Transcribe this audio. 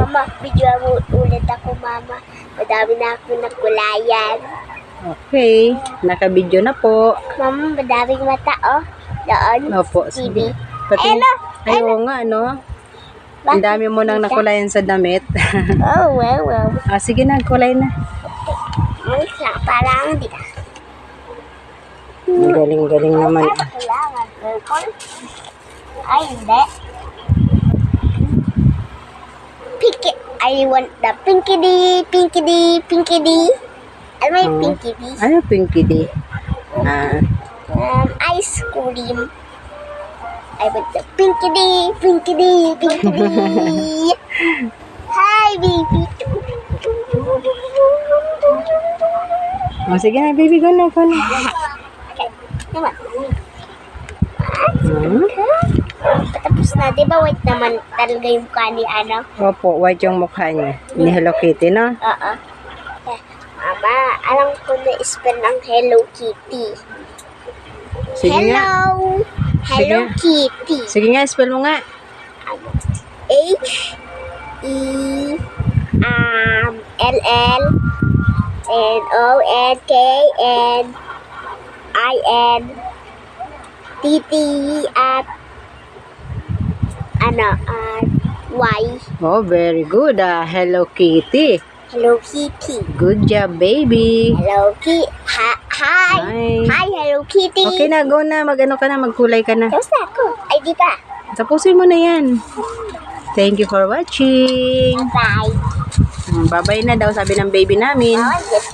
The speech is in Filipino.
Mama, video mo ulit ako, Mama. Madami na ako nagkulayan. Okay. Nakabidyo na po. Mama, madaming mata, oh. Doon. Opo, TV. sige. Pati, Ano? ayaw nga, no? Ang dami mo nang nakulayan sa damit. Oh, wow, wow. ah, sige na, kulay na. Lang, parang di na. Ang galing-galing naman. Ay, hindi. Pinky. I want the pinky D, pinky D, pinky D. Ano yung Oh. pinky D? Ano, Pinky D? Ah, Um, ice cream. I want the pinky D, pinky D, pinky D. Hi, baby. oh, sige na, baby, go na, go na. Okay, naman. Hmm? Patapos na, di ba white naman talaga yung mukha ni ano? Opo, white yung mukha niya. Ni Hello Kitty, no? Oo. Eh, Mama, alam ko na spell ng Hello Kitty. Sige Hello! nga. Hello Sige. Kitty. Sige nga, spell mo nga. H E um L L N O N K N I N T T at ano at Y Oh, very good. Ah, Hello Kitty. Hello Kitty Good job, baby. Hello Kitty hi hi Hi. hi Hello Kitty Okay na, go na. Mag-ano ka na, magkulay ka na. Tapos na ako ay di pa Tapusin mo na yan. Thank you for watching. bye Mm, Bye-bye na daw, sabi ng baby namin. oh yes